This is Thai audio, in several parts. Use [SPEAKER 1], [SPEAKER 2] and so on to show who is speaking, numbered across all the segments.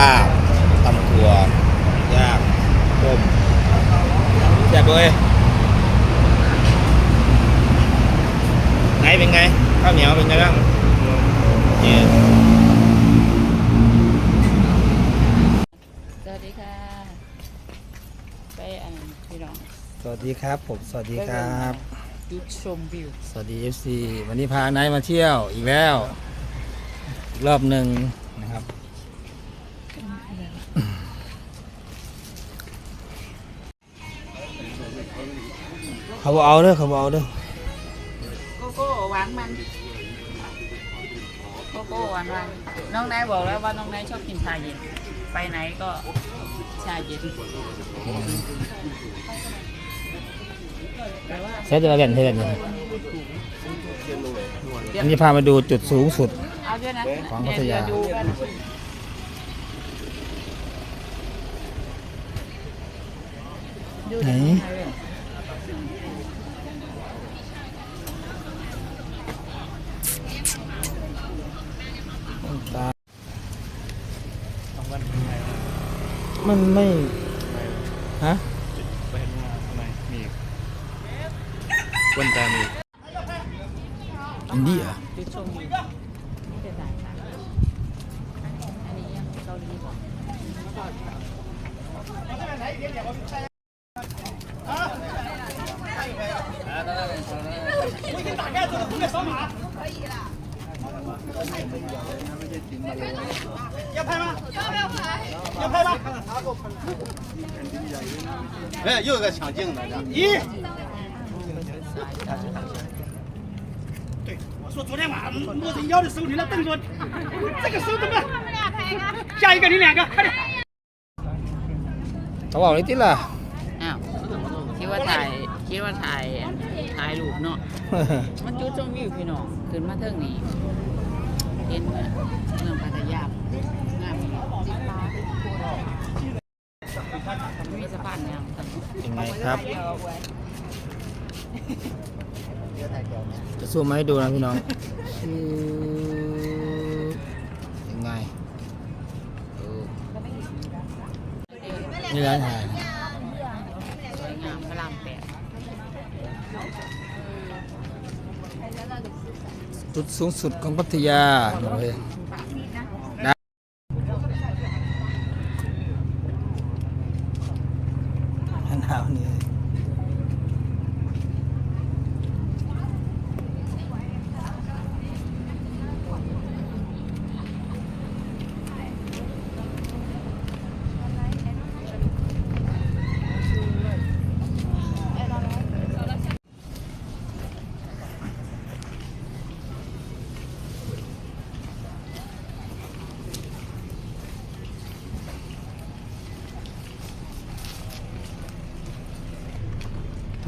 [SPEAKER 1] ลาบตำถั่วย่างต้มแซ่บเลยไงเป็นไง ข้าวเหนียวเป็นไงบ้างนี่
[SPEAKER 2] สวัสดีค่ะไปอันพี่น้อง
[SPEAKER 1] สวัสดีครับผมสวัสดีครับ
[SPEAKER 2] จุดชมวิว
[SPEAKER 1] สวัสดี FC วันนี้พาไนท์มาเที่ยวอีกแล้ว อีกรอบหนึ่งนะครับ เขาบอกเอาเด้อเขาบอกเอาเด้อ
[SPEAKER 2] โกโก้หวานมันโกโก้หวานมันน้องนายบอกแล้วว่าน้องนายชอบกินชาเย็น ไปไหนก็ชาเย็นแต่ว่า
[SPEAKER 1] เซตจะมาเล่นเท่าไหร่อันนี้พามาดูจุดสูงสุด
[SPEAKER 2] เอาด้วยนะ
[SPEAKER 1] ของพัทยา
[SPEAKER 2] เดี๋วดูกันดู
[SPEAKER 1] ไหนตามันไม่ฮะ
[SPEAKER 3] ไปเห็นงานข้างในมีก้นตามี
[SPEAKER 1] อิน
[SPEAKER 2] 啊我已经打开后面扫码要拍吗要不要拍要拍吗没
[SPEAKER 3] 有又个抢镜呢
[SPEAKER 4] 一对我说昨天晚上摸着腰的时候你那动作这个手怎么下一个你两个快点
[SPEAKER 1] 好好
[SPEAKER 2] 没进 ว่าถ่ายคิดว่าถ่ายถ่ายรูปเนาะมันจุดชมวิวพี่น้องขึ้นมาเทิงนี้เห็นเมืองพัทยางามสีฟ้ามีสะพานงามครับ
[SPEAKER 1] ยังไงครับจะซูมมาให้ดูนะพี่น้องชื่อยังไงดูนี่ร้านอาหาร
[SPEAKER 2] สวยงามพระรามแปด
[SPEAKER 1] จุดสูงสุดของพัทยา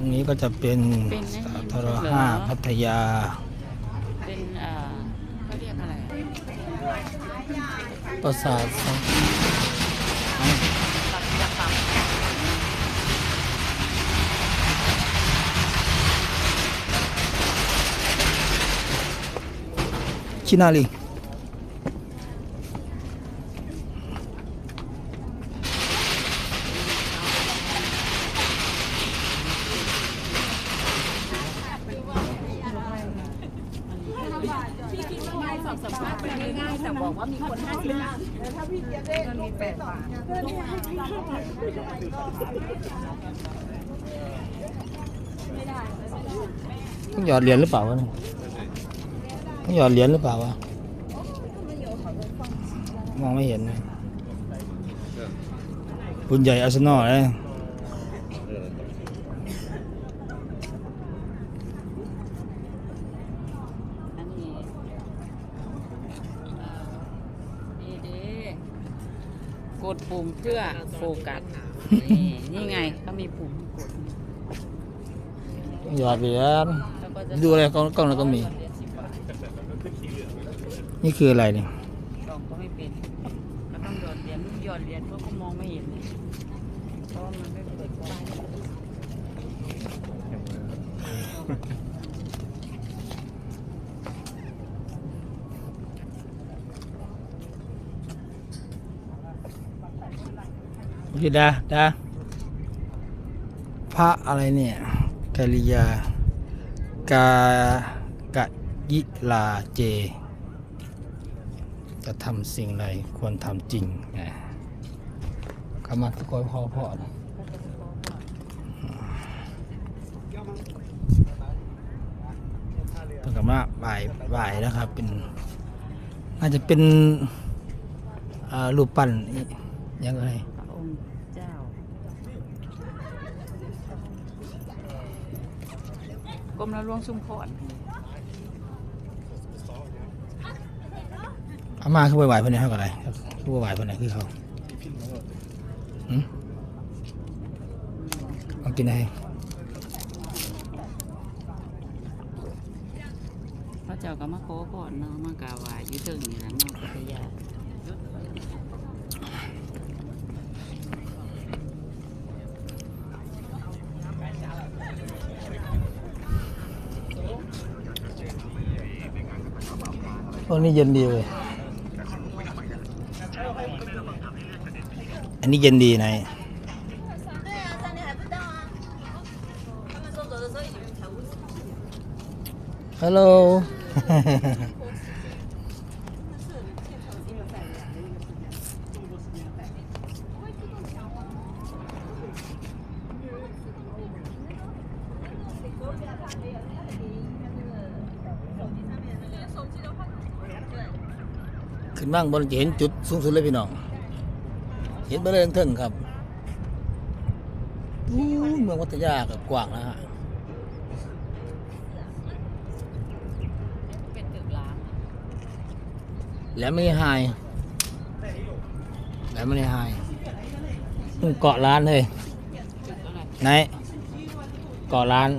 [SPEAKER 1] รงนี้ก็จะเป็นสาธารณห้าพัทยา
[SPEAKER 2] เป็นเอ่อเขาเรียกอะไร
[SPEAKER 1] ปราสาทสอง
[SPEAKER 2] ปักยักษ์ปัก
[SPEAKER 1] ชินาลี
[SPEAKER 2] แต่บอกว่ามีคนห้าสิบ ห้า
[SPEAKER 1] ต้องหยอดเหรียญหรือเปล่าวะเนี่ยต้องหยอดเหรียญหรือเปล่าวะมองไม่เห็นนะบุญใหญ่อาร์เซนอลเลย
[SPEAKER 2] อันนี้เอ่อนี่เด้ กดปุ่มเพื่อโฟกัสนี่นี่ไงเขามีปุ่มกด
[SPEAKER 1] ต้องหยอดเหรียญ
[SPEAKER 2] แล้วก็จะ
[SPEAKER 1] ดูอะไรกล้องกล้องแล้วก็มี
[SPEAKER 2] เหรียญสิบบาท
[SPEAKER 1] นี่คืออะไรเนี่ย
[SPEAKER 2] ลองก็ไม่เป็นก็ต้องหยอดเหรียญหยอดเหรียญเขาก็มองไม่เห็นเลยเพราะว่ามันไม่เปิดป้าย
[SPEAKER 1] พี่ดาดาพระอะไรเนี่ยกาลิยากากะยิลาเจ จะทำสิ่งใดควรทำจริงนะคำมาตะโกนพอพอนะเป็นคำว่าบ่ายบ่ายนะครับ เป็นอาจจะเป็นรูปปั้นยังไง
[SPEAKER 2] พระองค์เจ้า ก รมหลวงชุมพร
[SPEAKER 1] อามาคือไหวๆเพื่อนเท่ากับอะไรคือไหวๆเพื่อนไหนคือเขาหืมเอากินอะไร
[SPEAKER 2] พระเจ้าก็มาขอพรเนาะมากราบไหว้อยู่เทิงนี่แหละเนาะพัทยา
[SPEAKER 1] นี้เย็นดีเลยอันนี้เย็นดีนาฮัลโหล ขึ้นบ้างบนจะเห็นจุดสูงสุดเลยพี่น้อง เห็นไปเลยทั้งเทิงครับเมืองวัทยากับกว้างนะฮะ
[SPEAKER 2] เป็นตึกล้าง
[SPEAKER 1] แหลมไม่ไฮแหลมไม่ไฮเกาะร้านเลย
[SPEAKER 2] ไห
[SPEAKER 1] นเกาะร้าน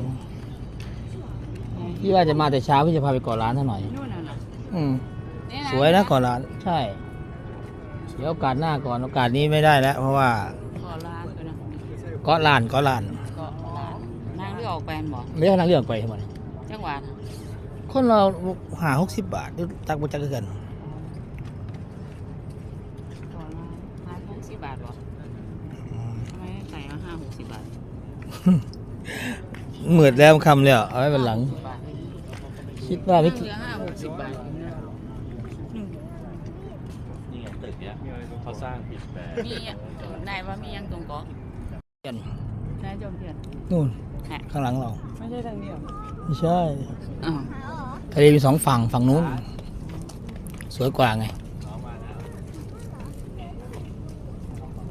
[SPEAKER 1] พี่ว่าจะมาแต่เช้าพี่จะพาไปเกาะร้านซะหน่อย
[SPEAKER 2] นู่นน่ะนะ
[SPEAKER 1] อืม สวยนะเกาะร้าน ใช่ เดี๋ยวโอกาสหน้าก่อนโอกาสนี้ไม่ได้แล้ว เพราะว่า
[SPEAKER 2] ขอร้านกันนะ
[SPEAKER 1] เกาะลานเกาะลาน
[SPEAKER 2] ก็ร้านนางที่ออกไปบอก
[SPEAKER 1] ไม่ใช่ทางเรื่องไปทำไม
[SPEAKER 2] จังหวัดน่ะ
[SPEAKER 1] คนเราหาหกสิบบาทหรือตักบจักคือกัน
[SPEAKER 2] ขอร้านห้าหกสิบบาทเหรอทำไมไม่ใส่มาห้าหกสิบบาท
[SPEAKER 1] เหมือดแล้วคำแล้วเอาไว้เป็นหลัง
[SPEAKER 2] 50บาท
[SPEAKER 1] คิดว่าไม่
[SPEAKER 2] เหลือห้าหกสิบบาท
[SPEAKER 3] เนี้ยเขาสร้างผิดแบบ
[SPEAKER 2] มีอะนายว่ามียังตรงเกาะ
[SPEAKER 1] เปลี่ยน
[SPEAKER 2] นายจอมเทียน
[SPEAKER 1] นู่น
[SPEAKER 2] ฮะ
[SPEAKER 1] ข้างหลังเรา
[SPEAKER 2] ไม่ใช่ทางนี้หรอ
[SPEAKER 1] ไม่ใช่
[SPEAKER 2] อ๋อ
[SPEAKER 1] ทะเลมีสองฝั่งฝั่งนู้น สวยกว่าไง
[SPEAKER 3] เอามานะ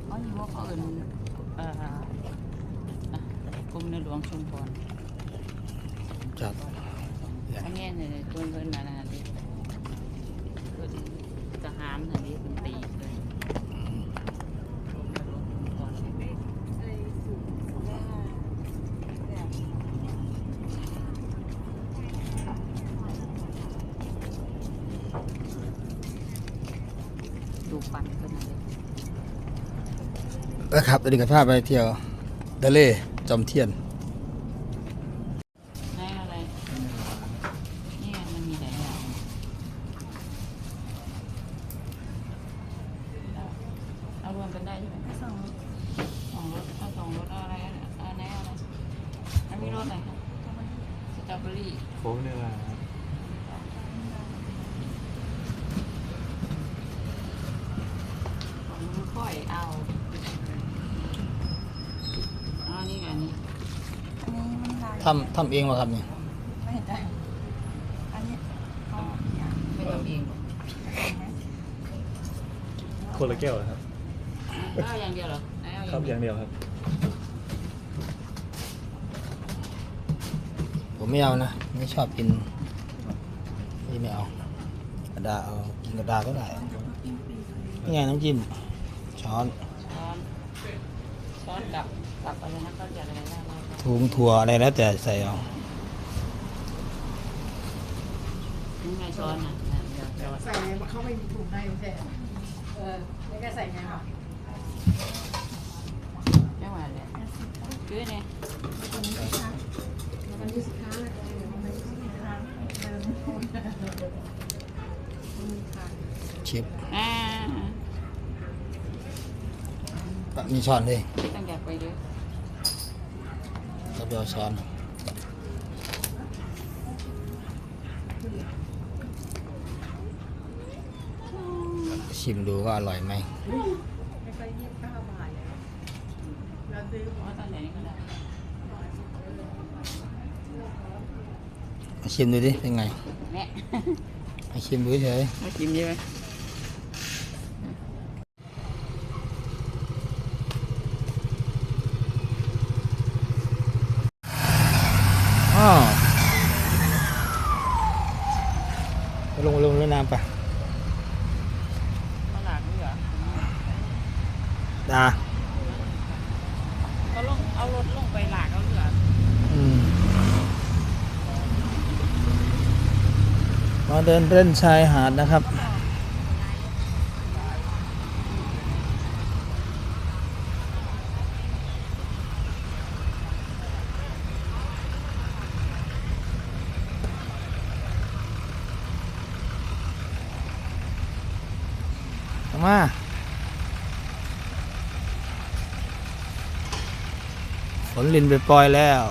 [SPEAKER 2] เขาอยู่ว่าเขาเอินเอ่ออะกรมในหลวงชุมพร
[SPEAKER 1] ครับ
[SPEAKER 2] อันนี้เนี่ยเพิ่นเพิ่นอะไรนะดิเพิ่นทหารอันนี้เพิ่นตีเลยกรมในหลวงชุมพรดูปันเพิ่นอะไร
[SPEAKER 1] นะครับตอนนี้ก็พาไปเที่ยวทะเลจอมเทียน
[SPEAKER 2] ไหนอะไรนี่ไงมันมีหลายอย่างเอาเอารวมกันได้ใช่ไหมสองรถสองรถเอาสองรถเอาอะไรอะเอาไหนเอาอะไรอันนี้รถอะไรคะสตรอเบอรี่
[SPEAKER 3] โค้งเนี่ยแหละ
[SPEAKER 2] ของลูกค่อยเอาเอาอันนี้กับอันนี้
[SPEAKER 5] อันนี้มันลาย
[SPEAKER 1] ทำทำเองมาครับเนี่ย
[SPEAKER 5] ไม่เห็นได้อันนี้เขาอย่าง
[SPEAKER 2] ไม่ทำเองหรอก
[SPEAKER 3] คนละแก้วเหรอครับ
[SPEAKER 2] เอาอย่างเดียวเหรอไหนเอา
[SPEAKER 3] ครับ
[SPEAKER 2] อย่างเดียว
[SPEAKER 3] อย่างเดียวครับ
[SPEAKER 1] ผมไม่เอานะ ไม่ชอบกินนี่ไม่เอากระดาษเอากินกระดาษก็ได้นี่ไงน้ำจิ้มช้อน
[SPEAKER 2] ช้อนช้อนกับกับอะไรนะเขาจะอะไรนะมาครับ
[SPEAKER 1] ถุงถั่วอะไรแล้วแต่ใส่เอา
[SPEAKER 2] นี่ไงช้อนอะนะเดี๋ยวช้อน
[SPEAKER 6] ใส่ไงเขาไม่มีถุงในไม่ใช่เหรอเออไม่ก็ใส่ไงหรอ
[SPEAKER 2] จังหวะเลยคือเนี่ย
[SPEAKER 6] มันมีสินค้าอะไรมันมีสินค้าเดิมมีค่ะ
[SPEAKER 1] ชิป
[SPEAKER 2] อ่า
[SPEAKER 1] มีช้อนด้วย
[SPEAKER 2] ตั้งอยากไปเลย
[SPEAKER 1] จะ ไปเอาช้อนชิมดูว่าอร่อยไหม
[SPEAKER 2] เพราะตอนไหนก็ได้
[SPEAKER 1] มาชิมดูดิ เป็นไง
[SPEAKER 2] แม่
[SPEAKER 1] มาชิมดูเฉย
[SPEAKER 2] มากินใช่ไหม
[SPEAKER 1] อ๋อไปลงลงเล่นน้ำไป
[SPEAKER 2] มาหลากด้วยเหรอ
[SPEAKER 1] ดา
[SPEAKER 2] ก็ลงเอารถลงไปหลากเอาเหลือ
[SPEAKER 1] อืมมาเดินเล่นชายหาดนะครับ มา ฝนลินไปปล่อยแล้ว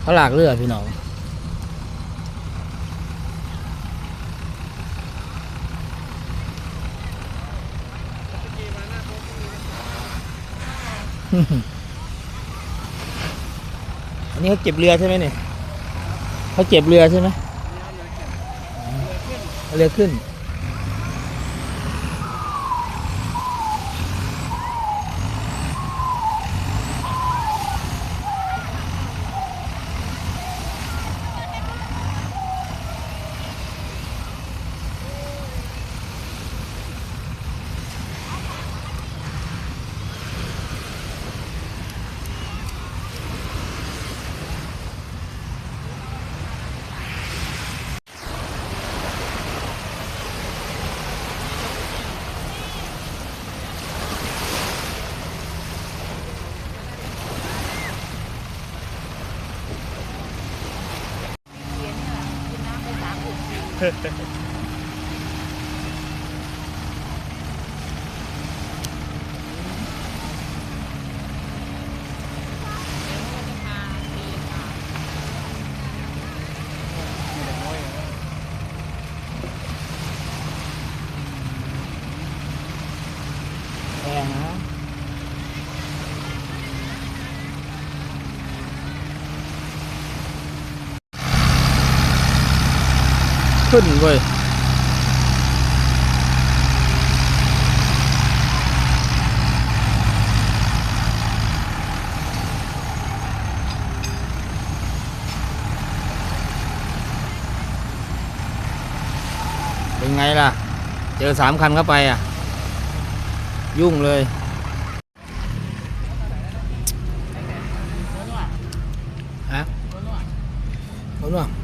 [SPEAKER 1] เขาหลากเรือพี่น้องอันนี้เขาเก็บเรือใช่ไหมเนี่ยเขาเก็บเรือใช่ไหม เรือขึ้น 確かに。 ขึ้นเว้ยเป็นไงล่ะ เจอสามคันเข้าไปอะ ยุ่งเลยฮะโน่นเยอะ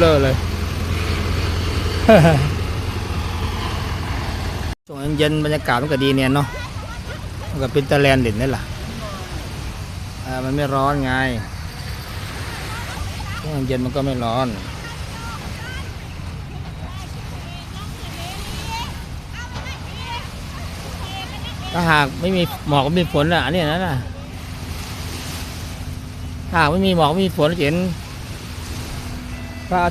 [SPEAKER 1] เบ้อเลอเลยช่วงเย็นบรรยากาศมันก็ดีเนี่ยเนาะมันก็เป็นตะแลนเด่นนี่แหละมันไม่ร้อนไงช่วงเย็นมันก็ไม่ร้อนถ้าหากไม่มีหมอกไม่มีฝนอะอันนี้นะน่ะถ้าหากไม่มีหมอกไม่มีฝนจะเห็น พระอ